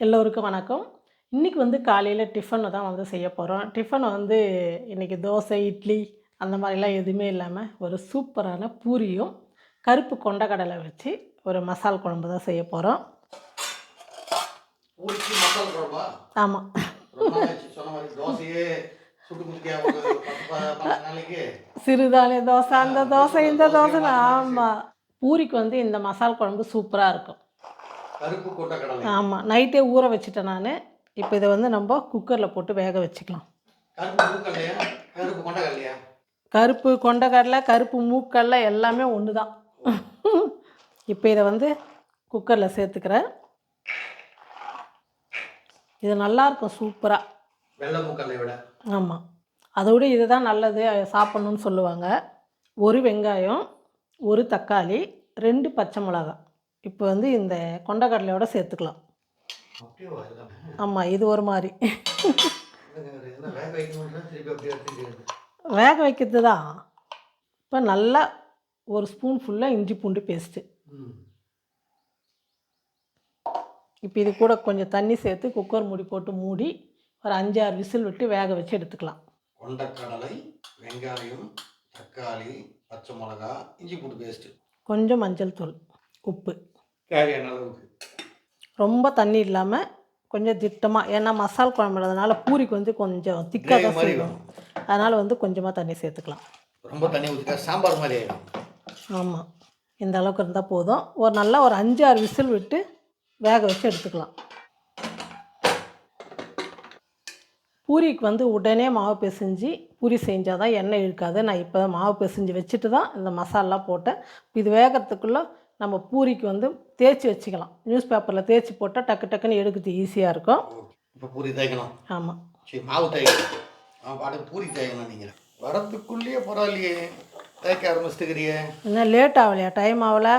எல்லோருக்கும் வணக்கம். இன்றைக்கி வந்து காலையில் டிஃபனை தான் வந்து செய்ய போகிறோம் டிஃபன் வந்து இன்றைக்கி தோசை இட்லி அந்த மாதிரிலாம் எதுவுமே இல்லாமல் ஒரு சூப்பரான பூரியும் கருப்பு கொண்டக்கடலை வச்சு ஒரு மசால் குழம்பு தான் செய்ய போகிறோம் ஆமாம் சிறுதானிய தோசை அந்த தோசை இந்த தோசை ஆமாம் பூரிக்கு வந்து இந்த மசால் குழம்பு சூப்பராக இருக்கும். கருப்பு கொண்ட கடலை. ஆமாம் நைட்டே ஊற வச்சுட்டேன் நான். இப்போ இதை வந்து நம்ம குக்கரில் போட்டு வேக வச்சுக்கலாம். கருப்பு கொண்ட கொண்டக்கடலை கருப்பு மூக்கடலை எல்லாமே ஒன்று தான் இப்போ இதை வந்து குக்கரில் சேர்த்துக்கிறேன். இது நல்லாயிருக்கும் சூப்பராக வெள்ளை மூக்கல்லை விட. ஆமாம் அதோட இதுதான் நல்லது சாப்பிட்ணுன்னு சொல்லுவாங்க. ஒரு வெங்காயம் ஒரு தக்காளி ரெண்டு பச்சை மிளகாய். இப்போ வந்து இந்த கொண்டக்கடலையோட சேர்த்துக்கலாம். ஆமாம் இது ஒரு மாதிரி வேக வைக்கிறது தான். இப்போ நல்லா ஒரு ஸ்பூன் ஃபுல்லாக இஞ்சி பூண்டு பேஸ்ட்டு இப்போ இது கூட கொஞ்சம் தண்ணி சேர்த்து குக்கர் மூடி போட்டு மூடி ஒரு அஞ்சு ஆறு விசில் விட்டு வேக வச்சு எடுத்துக்கலாம். கொண்டக்கடலை வெங்காயம் தக்காளி பச்சை மிளகா இஞ்சி பூண்டு பேஸ்ட்டு கொஞ்சம் மஞ்சள் தூள் உப்பு. தேவையான அளவுக்கு. ரொம்ப தண்ணி இல்லாமல் கொஞ்சம் திட்டமாக ஏன்னா மசால் குழம்புறதுனால பூரிக்கு வந்து கொஞ்சம் திக்காக தான் செய்வோம். அதனால் வந்து கொஞ்சமாக தண்ணி சேர்த்துக்கலாம். ரொம்ப தண்ணி ஊற்றிட்டா சாம்பார் மாதிரி ஆகிடும் ஆமாம் இந்த அளவுக்கு இருந்தால் போதும். ஒரு நல்லா ஒரு அஞ்சு ஆறு விசில் விட்டு வேக வச்சு எடுத்துக்கலாம். பூரிக்கு வந்து உடனே மாவு பிசைஞ்சு பூரி செஞ்சால் தான் எண்ணெய் இழுக்காது. நான் இப்போ மாவு பிசைஞ்சு வச்சுட்டு தான் இந்த மசாலா போட்டேன். இது வேகிறதுக்குள்ளே நம்ம பூரிக்கு வந்து தேய்ச்சி வச்சுக்கலாம். நியூஸ் பேப்பரில் தேய்ச்சி போட்டால் டக்கு டக்குன்னு எடுக்கிறது ஈஸியாக இருக்கும். இப்போ பூரி தேய்க்கணும் ஆமாம் சரி மாவு தேய்க்கணும் ஆ பாட்டு பூரி தேய்க்கணும் நீங்கள் வரத்துக்குள்ளேயே பரவாயில்லையே தேய்க்க ஆரம்பிச்சுட்டுக்கிறியே இன்னும் லேட் ஆகலையா? டைம் ஆகலை.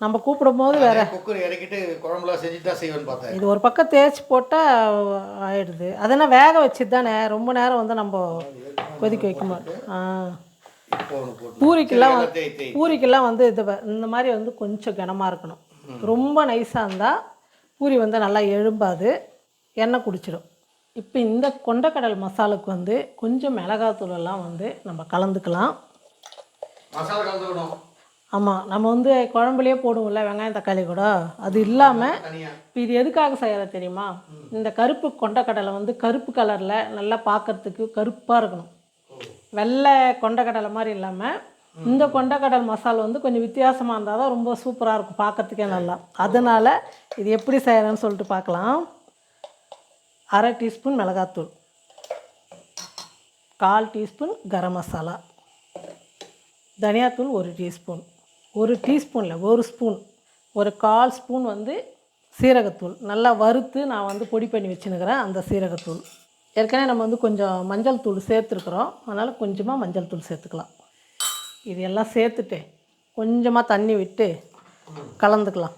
நம்ம கூப்பிடும் போது வேறு குக்கர் இறக்கிட்டு குழம்புலாம் செஞ்சுட்டு தான் செய்வேன்னு பார்த்தேன். இது ஒரு பக்கம் தேய்ச்சி போட்டால் ஆயிடுது. அதெல்லாம் வேக வச்சுட்டு தானே ரொம்ப நேரம் வந்து நம்ம கொதிக்க வைக்க மாட்டோம். ஆ. பூரிக்கெல்லாம் பூரிக்கெல்லாம் வந்து இது இந்த மாதிரி வந்து கொஞ்சம் கனமாக இருக்கணும். ரொம்ப நைஸாக இருந்தால் பூரி வந்து நல்லா எழும்பாது எண்ணெய் குடிச்சிடும். இப்போ இந்த கொண்டக்கடல் மசாலுக்கு வந்து கொஞ்சம் மிளகாத்தூள் எல்லாம் வந்து நம்ம கலந்துக்கலாம். ஆமாம் நம்ம வந்து குழம்புலையே போடுவோம்ல வெங்காயம் தக்காளி கூட. அது இல்லாமல் இப்போ இது எதுக்காக செய்யறது தெரியுமா? இந்த கருப்பு கொண்டக்கடலை வந்து கருப்பு கலரில் நல்லா பார்க்கறதுக்கு கருப்பாக இருக்கணும். வெள்ளை கொண்டக்கடலை மாதிரி இல்லாமல் இந்த கொண்டக்கடல் மசாலா வந்து கொஞ்சம் வித்தியாசமாக இருந்தால் தான் ரொம்ப சூப்பராக இருக்கும். பார்க்கறதுக்கே நல்லா. அதனால் இது எப்படி செய்கிறேன்னு சொல்லிட்டு பார்க்கலாம் அரை டீஸ்பூன் மிளகாத்தூள். கால் டீஸ்பூன் கரம் மசாலா. தனியாத்தூள் ஒரு டீஸ்பூன். ஒரு டீஸ்பூனில் ஒரு ஸ்பூன். ஒரு கால் ஸ்பூன் வந்து சீரகத்தூள். நல்லா வறுத்து நான் வந்து பொடி பண்ணி வச்சுனுக்கிறேன் அந்த சீரகத்தூள். ஏற்கனவே நம்ம வந்து கொஞ்சம் மஞ்சள் தூள் சேர்த்துருக்குறோம். அதனால் கொஞ்சமாக மஞ்சள் தூள் சேர்த்துக்கலாம். இது எல்லாம் சேர்த்துட்டு கொஞ்சமாக தண்ணி விட்டு கலந்துக்கலாம்.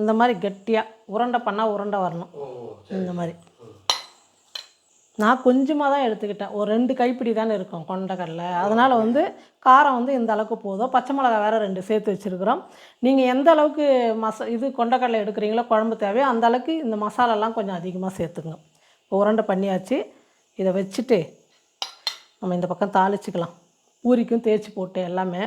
இந்த மாதிரி கெட்டியாக உருண்டை பண்ணால் உருண்டை வரணும். இந்த மாதிரி. நான் கொஞ்சமாக தான் எடுத்துக்கிட்டேன். ஒரு ரெண்டு கைப்பிடி தானே இருக்கும் கொண்டக்கடலை. அதனால் வந்து காரம் வந்து இந்த அளவுக்கு போதும் பச்சை மிளகா வேறு ரெண்டு சேர்த்து வச்சுருக்குறோம். நீங்கள் எந்த அளவுக்கு மச இது கொண்டக்கடலை எடுக்கிறீங்களோ குழம்பு தேவையோ அந்த அளவுக்கு இந்த மசாலாலாம் கொஞ்சம் அதிகமாக சேர்த்துக்குங்க இப்போ உருண்டை பண்ணியாச்சு. இதை வச்சுட்டு நம்ம இந்த பக்கம் தாளிச்சுக்கலாம். பூரிக்கும் தேய்ச்சி போட்டு எல்லாமே.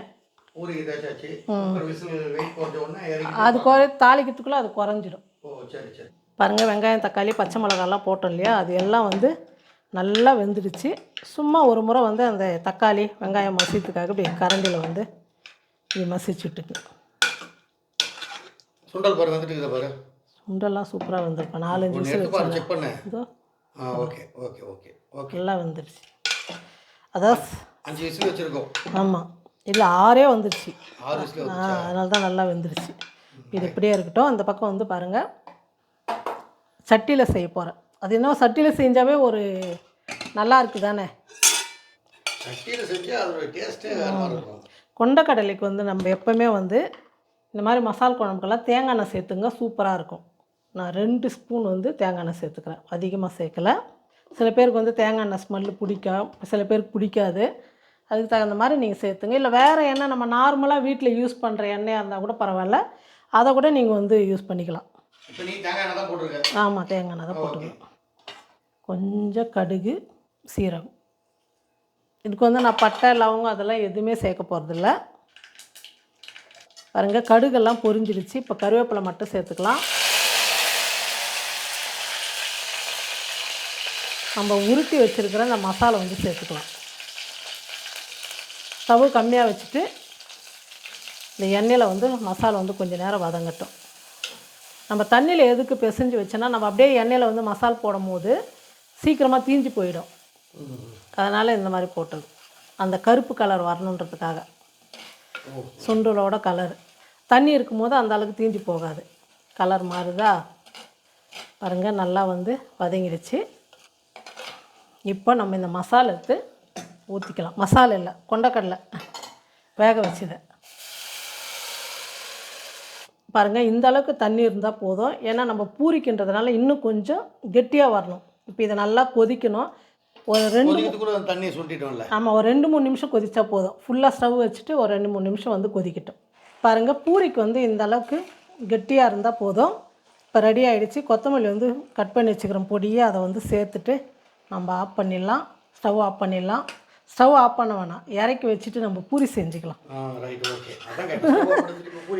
அது குறை தாளிக்கிறதுக்குள்ளே அது குறைஞ்சிடும். பாருங்கள் வெங்காயம் தக்காளி பச்சை மிளகாலாம் போட்டோம் இல்லையா? அது எல்லாம் வந்து நல்லா வெந்துடுச்சு. சும்மா ஒரு முறை வந்து அந்த தக்காளி வெங்காயம் மசித்துக்காக இப்படி கரண்டியில் வந்து இப்படி மசிச்சுட்டுக்கு சுண்டல் பாரு வந்துட்டு பாரு? சுண்டெல்லாம் சூப்பராக வெந்திருக்கும் நாலஞ்சு வச்சு செக் பண்ணு. இதோ. ஆ ஓகே ஓகே ஓகே ஓகே. நல்லா வெந்துடுச்சு. அதான் அஞ்சு விசில் வச்சுருக்கோம். ஆமாம் இல்லை ஆறே வந்துடுச்சு. ஆ அதனால தான் நல்லா வெந்துடுச்சு. இது இப்படியே இருக்கட்டும். அந்த பக்கம் வந்து பாருங்கள் சட்டியில் செய்ய போகிறேன் அது என்ன சட்டியில் செஞ்சாவே ஒரு நல்லா இருக்குது தானே? கொண்டக்கடலைக்கு வந்து நம்ம எப்போவுமே வந்து இந்த மாதிரி மசால் குழம்புக்கெல்லாம் தேங்காய் எண்ணெய் சேர்த்துங்க சூப்பராக இருக்கும். நான் ரெண்டு ஸ்பூன் வந்து தேங்காய் எண்ணெய் சேர்த்துக்கிறேன் அதிகமாக சேர்க்கல. சில பேருக்கு வந்து தேங்காய் எண்ணெய் ஸ்மெல்லு பிடிக்கும் சில பேருக்கு பிடிக்காது. அதுக்கு தகுந்த மாதிரி நீங்கள் சேர்த்துங்க. இல்லை வேறு எண்ணெய் நம்ம நார்மலாக வீட்டில் யூஸ் பண்ணுற எண்ணெயாக இருந்தால் கூட பரவாயில்ல. அதை கூட நீங்கள் வந்து யூஸ் பண்ணிக்கலாம். ஆமாம் தேங்காய் எண்ணெய் தான் போட்டுக்கலாம் கொஞ்சம் கடுகு சீரகம். இதுக்கு வந்து நான் பட்டை லவங்கம் அதெல்லாம் எதுவுமே சேர்க்க போகிறதில்ல பாருங்கள் கடுகெல்லாம் பொரிஞ்சிடுச்சு. இப்போ கருவேப்பிலை மட்டும் சேர்த்துக்கலாம். நம்ம உருட்டி வச்சுருக்கிற அந்த மசாலா வந்து சேர்த்துக்கலாம். ஸ்டவ் கம்மியாக வச்சுட்டு இந்த எண்ணெயில் வந்து மசாலா வந்து கொஞ்சம் நேரம் வதங்கட்டும். நம்ம தண்ணியில் எதுக்கு பிசைஞ்சு வச்சோன்னா நம்ம அப்படியே எண்ணெயில் வந்து மசால் போடும் போது சீக்கிரமாக தீஞ்சு போயிடும். அதனால் இந்த மாதிரி போட்டது. அந்த கருப்பு கலர் வரணுன்றதுக்காக. சுண்டலோட கலர் தண்ணி இருக்கும்போது அந்த அளவுக்கு தீஞ்சு போகாது. கலர் மாறுதா? பாருங்கள் நல்லா வந்து வதங்கிடுச்சு. இப்போ நம்ம இந்த மசாலா எடுத்து ஊற்றிக்கலாம் மசாலா இல்லை கொண்டக்கடலை. வேக வச்சதை. பாருங்கள் இந்த அளவுக்கு தண்ணி இருந்தால் போதும். ஏன்னா நம்ம பூரிக்கின்றதுனால இன்னும் கொஞ்சம் கெட்டியாக வரணும். இப்போ இதை நல்லா கொதிக்கணும். ஒரு ரெண்டு தண்ணியை சுட்டிட்டோம்ல ஆமாம் ஒரு ரெண்டு மூணு நிமிஷம் கொதிச்சா போதும். ஃபுல்லாக ஸ்டவ் வச்சுட்டு ஒரு ரெண்டு மூணு நிமிஷம் வந்து கொதிக்கட்டும். பாருங்கள் பூரிக்கு வந்து இந்த அளவுக்கு கெட்டியாக இருந்தால் போதும். இப்போ ரெடி ஆகிடுச்சு கொத்தமல்லி வந்து கட் பண்ணி வச்சுக்கிறோம். பொடியை அதை வந்து சேர்த்துட்டு நம்ம ஆஃப் பண்ணிடலாம். ஸ்டவ் ஆஃப் பண்ணிடலாம். ஸ்டவ் ஆஃப் பண்ண வேணாம். இறக்கி வச்சுட்டு நம்ம பூரி செஞ்சுக்கலாம். ஆ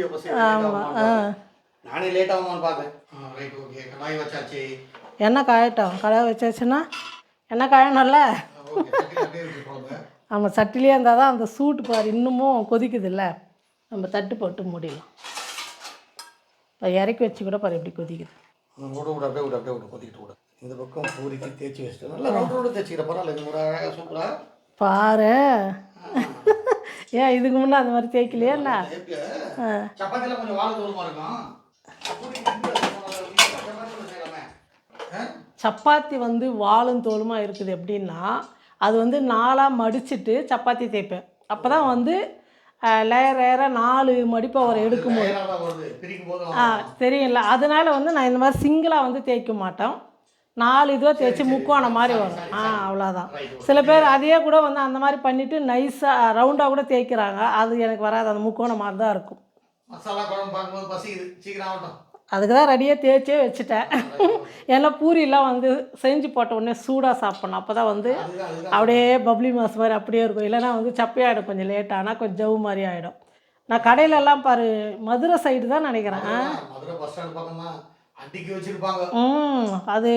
எப்போ செய்ய நானே லேட் ஆகுமான்னு பார்த்தேன் ஆ ரைட் ஓகே கடாய் வச்சாச்சு. எண்ணெய் காயட்டும். கடாய் வச்சாச்சுன்னா எண்ணெய் காயணும்ல? நம்ம சட்டிலே இருந்தால் தான் அந்த சூட்டு பாரு இன்னமும் கொதிக்குதுல்ல. நம்ம தட்டு போட்டு மூடிடலாம். இப்போ இறக்கி வச்சு கூட பாரு எப்படி கொதிக்குது. விட விட அப்படியே விட அப்படியே விட கொதிக்கிட்டு விட இந்த பக்கம் பூரிக்கு தேய்ச்சி வச்சுட்டு நல்லா ரவுண்ட் ரவுண்டு தேய்ச்சிக்கிற பரவாயில்ல இது ஒரு அழகாக சூப்பராக பாரு. ஏன் இதுக்கு முன்னே அந்த மாதிரி தேய்க்கலையா என்ன? சப்பாத்தியில் கொஞ்சம் வாழை தூரமாக இருக்கும் பூரிக்கு இந்த சப்பாத்தியில் செய்யலாமே ஆ? சப்பாத்தி வந்து வாழும் தோலுமா இருக்குது எப்படின்னா அது வந்து நாலாக மடிச்சிட்டு சப்பாத்தி தேய்ப்பேன். அப்போ தான் வந்து லேயர் லேயராக நாலு மடிப்பை ஒரு எடுக்கும்போது ஆ தெரியும்ல. அதனால வந்து நான் இந்த மாதிரி சிங்கிளாக வந்து தேய்க்க மாட்டோம் நாலு இதுவாக தேய்ச்சி முக்கோணம் மாதிரி வரும். ஆ அவ்வளோதான் சில பேர் அதையே கூட வந்து அந்த மாதிரி பண்ணிவிட்டு நைஸாக ரவுண்டாக கூட தேய்க்கிறாங்க. அது எனக்கு வராது. அந்த முக்கோணம் மாதிரி தான் இருக்கும். மசாலா குழம்பு பார்க்கும்போது பசிக்குது. சீக்கிரம் ஆகட்டும். அதுக்கு தான் ரெடியாக தேய்ச்சே வச்சுட்டேன். ஏன்னா பூரிலாம் வந்து செஞ்சு போட்ட உடனே சூடாக சாப்பிட்ணும். அப்போ தான் வந்து அப்படியே பப்ளி மாஸ் மாதிரி அப்படியே இருக்கும். இல்லைன்னா வந்து சப்பையாகிடும் கொஞ்சம் லேட் ஆனால் கொஞ்சம் ஜவு மாதிரி ஆகிடும் நான் கடையிலலாம் பாரு மதுரை சைடு தான் நினைக்கிறேன். பஸ் ம் அது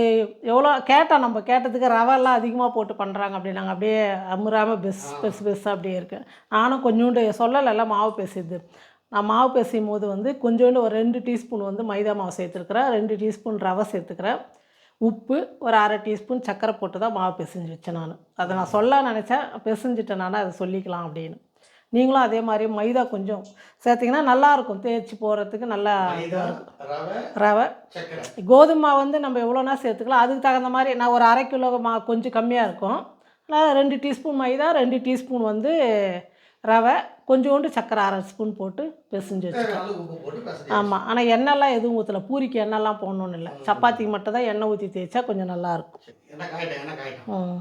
எவ்வளோ கேட்டோம் நம்ம கேட்டதுக்கு ரவெல்லாம் அதிகமாக போட்டு பண்ணுறாங்க அப்படின்னாங்க அப்படியே அமுறாமல் பெஸ் பெஸ் பெஸ்ஸாக அப்படியே இருக்கு. நானும் கொஞ்சோண்டு சொல்லலைல்ல மாவு பேசியது. நான் மாவு பேசியும் போது வந்து கொஞ்சோண்டு ஒரு ரெண்டு டீஸ்பூன் வந்து மைதா மாவு சேர்த்துருக்குறேன். ரெண்டு டீஸ்பூன் ரவை சேர்த்துக்கிறேன். உப்பு ஒரு அரை டீஸ்பூன் சர்க்கரை போட்டு தான் மாவு பிசைஞ்சு வச்சேன் நான். அதை நான் சொல்ல நினச்சேன். பிசைஞ்சிட்டேன் நான் அதை சொல்லிக்கலாம் அப்படின்னு. நீங்களும் அதே மாதிரி மைதா கொஞ்சம் சேர்த்திங்கன்னா நல்லாயிருக்கும். தேய்ச்சி போகிறதுக்கு நல்லா ரவை கோதுமை வந்து நம்ம எவ்வளோனா சேர்த்துக்கலாம். அதுக்கு தகுந்த மாதிரி நான் ஒரு அரை கிலோ மா கொஞ்சம் கம்மியாக இருக்கும். நான் ரெண்டு டீஸ்பூன் மைதா ரெண்டு டீஸ்பூன் வந்து ரவை கொஞ்சோண்டு சர்க்கரை அரை ஸ்பூன் போட்டு பிசைஞ்சு வச்சு தேவையான அளவு உப்பு போட்டு பேசுறேன் ஆமாம் ஆனால் எண்ணெய்லாம் எதுவும் ஊற்றல பூரிக்கு எண்ணெய்லாம் போடணுன்னு இல்லை. சப்பாத்திக்கு மட்டும் தான் எண்ணெய் ஊற்றி தேய்ச்சா கொஞ்சம் நல்லாயிருக்கும் ம்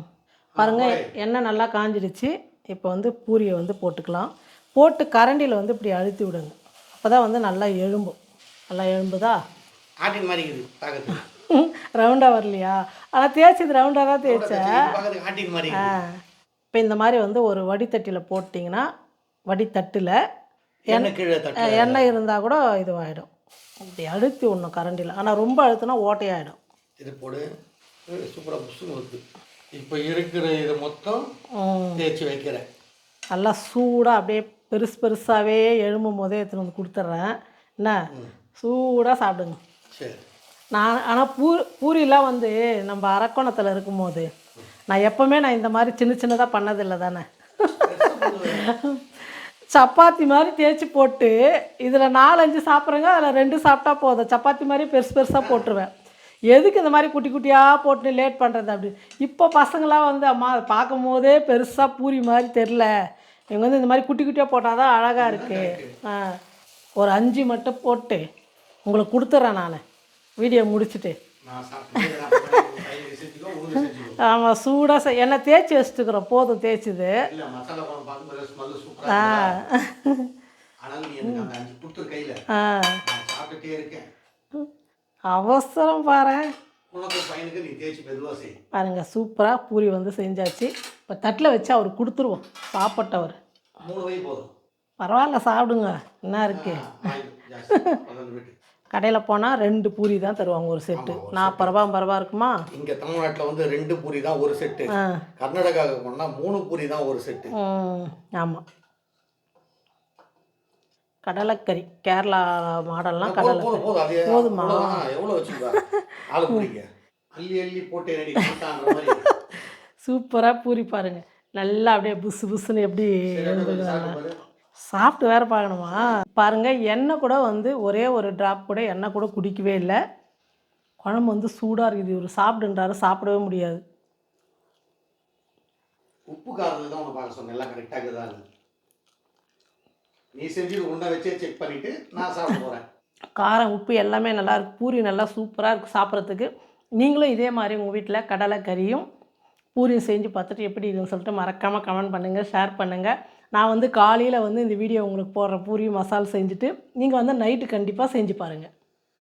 பாருங்கள் எண்ணெய் நல்லா காஞ்சிடுச்சு. இப்போ வந்து பூரியை வந்து போட்டுக்கலாம். போட்டு கரண்டியில் வந்து இப்படி அழுத்தி விடுங்க. அப்போ தான் வந்து நல்லா எழும்பும். நல்லா எழும்புதா? ஆட்டின் மாதிரி இருக்குது பார்க்கறதுக்கு ரவுண்டாக வரலையா? ஆனால் தேய்ச்சது ரவுண்டாக தான் தேய்ச்சேன் பார்க்கறதுக்கு ஆட்டின் மாதிரி ஆ. இப்போ இந்த மாதிரி வந்து ஒரு வடித்தட்டியில் போட்டிங்கன்னா வடித்தட்டில் எண்ணெய் எண்ணெய் இருந்தால் கூட இதுவாகிடும் இப்படி அழுத்தி விடணும் கரண்டியில் ஆனால் ரொம்ப அழுத்தினா ஓட்டையாகிடும் இது போடு. சூப்பராக புஷ்ஷுன்னு வருது. இப்போ இருக்கிற இதை மொத்தம் தேய்ச்சி வைக்கிறேன். நல்லா சூடாக அப்படியே பெருசு பெருசாகவே எழும்பும் போதே எடுத்துன்னு வந்து கொடுத்துட்றேன். என்ன? சூடாக சாப்பிடுங்க. சரி. நான் ஆனால் பூ பூரிலாம் வந்து நம்ம அரக்கோணத்தில் இருக்கும்போது நான் எப்போவுமே நான் இந்த மாதிரி சின்ன சின்னதாக பண்ணதில்லை தானே. சப்பாத்தி மாதிரி தேய்ச்சி போட்டு இதில் நாலஞ்சு சாப்பிட்றேங்க அதில் ரெண்டு சாப்பிட்டா போதும். சப்பாத்தி மாதிரி பெருசு பெருசாக போட்டுருவேன். எதுக்கு இந்த மாதிரி குட்டி குட்டியாக போட்டு லேட் பண்ணுறது அப்படி? இப்போ பசங்களாம் வந்து அம்மா அதை பார்க்கும் போதே பெருசாக பூரி மாதிரி தெரில இவங்க வந்து இந்த மாதிரி குட்டி குட்டியாக போட்டால் தான் அழகாக இருக்குது ஆ ஒரு அஞ்சு மட்டும் போட்டு உங்களுக்கு கொடுத்துட்றேன் நான். வீடியோ முடிச்சுட்டு நான் சாப்பிட்டு செஞ்சுக்கோ உனக்கு செஞ்சுக்கோ ஆமாம் சூடாக செ எண்ணெய் தேய்ச்சி வச்சுட்டுக்கிறோம். போதும் தேய்ச்சிது. ஆ. அவசரம் பாரு. செய். பாருங்க சூப்பராக பூரி வந்து செஞ்சாச்சு. இப்போ தட்டில் வச்சு அவர் கொடுத்துருவோம். சாப்பிட்டவர் பரவாயில்ல சாப்பிடுங்க. என்ன இருக்கு? கடையில் போனால் ரெண்டு பூரி தான் தருவாங்க ஒரு செட்டு ரூபா ஐம்பது ரூபா இருக்குமா? இங்கே தமிழ்நாட்டில் வந்து ரெண்டு பூரி தான் ஒரு செட்டு கர்நாடகாவுக்கு போனால் மூணு பூரி தான் ஒரு செட்டு ஆமாம் கடலைக்கறி கேரளா மாடல்லாம் கடலை போதும் சூப்பராக பூரி பாருங்க. நல்லா அப்படியே புசு புசுன்னு எப்படி சாப்பிட்டு வேற பார்க்கணுமா? பாருங்க எண்ணெய் கூட வந்து ஒரே ஒரு ட்ராப் கூட எண்ணெய் கூட குடிக்கவே இல்லை. குழம்பு வந்து சூடாக இருக்குது. இவர் சாப்பிடுன்றாரு சாப்பிடவே முடியாது. உப்பு காரத்துக்கு தான் உன்னை பார்க்க சொன்னேன். எல்லாம் கரெக்டாக இருக்குதான்னு நீ செஞ்சுட்டு உன்னை வச்சே செக் பண்ணிட்டு நான் சாப்பிட போகிறேன் காரம் உப்பு எல்லாமே நல்லா இருக்கு. பூரி நல்லா சூப்பராக இருக்குது சாப்பிட்றதுக்கு. நீங்களும் இதே மாதிரி உங்கள் வீட்டில் கடலை கறியும் பூரியும் செஞ்சு பார்த்துட்டு எப்படி இருக்குன்னு சொல்லிட்டு மறக்காமல் கமெண்ட் பண்ணுங்கள் ஷேர் பண்ணுங்கள் நான் வந்து காலையில் வந்து இந்த வீடியோ உங்களுக்கு போடுற பூரி மசால் செஞ்சுட்டு நீங்கள் வந்து நைட்டு கண்டிப்பாக செஞ்சு பாருங்கள்